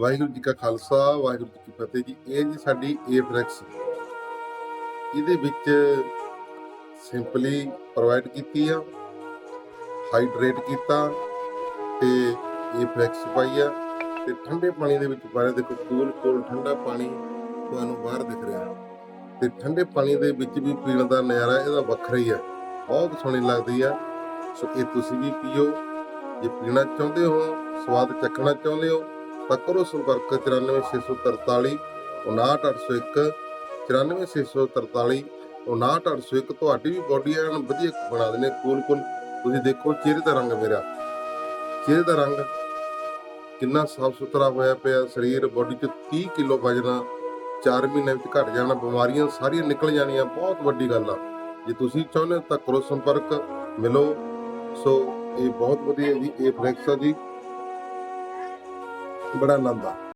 ਵਾਹਿਗੁਰੂ ਜੀ ਕਾ ਖਾਲਸਾ, ਵਾਹਿਗੁਰੂ ਜੀ ਕੀ ਫਤਿਹ ਜੀ। ਇਹ ਜੀ ਸਾਡੀ ਏ ਏਫਰੈਕਸ ਇਹਦੇ ਵਿੱਚ ਸਿੰਪਲੀ ਪ੍ਰੋਵਾਈਡ ਕੀਤੀ ਆ, ਹਾਈਡਰੇਟ ਕੀਤਾ ਤੇ ਏਫਰੈਕਸ ਪਾਈ ਆ। ਤੇ ਠੰਡੇ ਪਾਣੀ ਦੇ ਵਿੱਚ ਪਾਇਆ ਦੇਖੋ, ਕੂਲ ਕੂਲ ਠੰਡਾ ਪਾਣੀ ਤੁਹਾਨੂੰ ਬਾਹਰ ਦਿਖ ਰਿਹਾ। ਤੇ ਠੰਡੇ ਪਾਣੀ ਦੇ ਵਿੱਚ ਵੀ ਪੀਣ ਦਾ ਨਜ਼ਾਰਾ ਇਹਦਾ ਵੱਖਰਾ ਹੀ ਆ। ਬਹੁਤ ਸੋਹਣੀ ਲੱਗਦੀ ਆ। ਸੋ ਇਹ ਤੁਸੀਂ ਵੀ ਪੀਓ। ਜੇ ਪੀਣਾ ਚਾਹੁੰਦੇ ਹੋ, ਸਵਾਦ ਚੱਖਣਾ ਚਾਹੁੰਦੇ ਹੋ ਤਾਂ ਕਰੋ ਸੰਪਰਕ 94643 59801 94643 59801 ਤੁਹਾਡੀ ਵੀ ਬੋਡੀ ਐਨ ਵਧੀਆ ਬਣਾ ਦੇਣੇ ਕੂਲ ਕੂਲ ਤੁਸੀਂ ਦੇਖੋ, ਚਿਹਰੇ ਦਾ ਰੰਗ ਮੇਰਾ। ਚਿਹਰੇ ਦਾ ਰੰਗ ਕਿੰਨਾ ਸਾਫ਼ ਸੁਥਰਾ ਹੋਇਆ ਪਿਆ, ਸਰੀਰ ਬੋਡੀ 'ਚ 30 ਕਿਲੋ ਵਜਣਾ 4 ਮਹੀਨੇ ਵਿੱਚ ਘਟ ਜਾਣਾ, ਬਿਮਾਰੀਆਂ ਸਾਰੀਆਂ ਨਿਕਲ ਜਾਣੀਆਂ, ਬਹੁਤ ਵੱਡੀ ਗੱਲ ਆ। ਜੇ ਤੁਸੀਂ ਚਾਹੁੰਦੇ ਹੋ ਤਾਂ ਕਰੋ ਸੰਪਰਕ, ਮਿਲੋ। ਸੋ ਇਹ ਬਹੁਤ ਵਧੀਆ ਜੀ, ਇਹ ਫਲੈਕਸ ਆ ਜੀ। ਬੜਾ ਆਨੰਦ ਆ।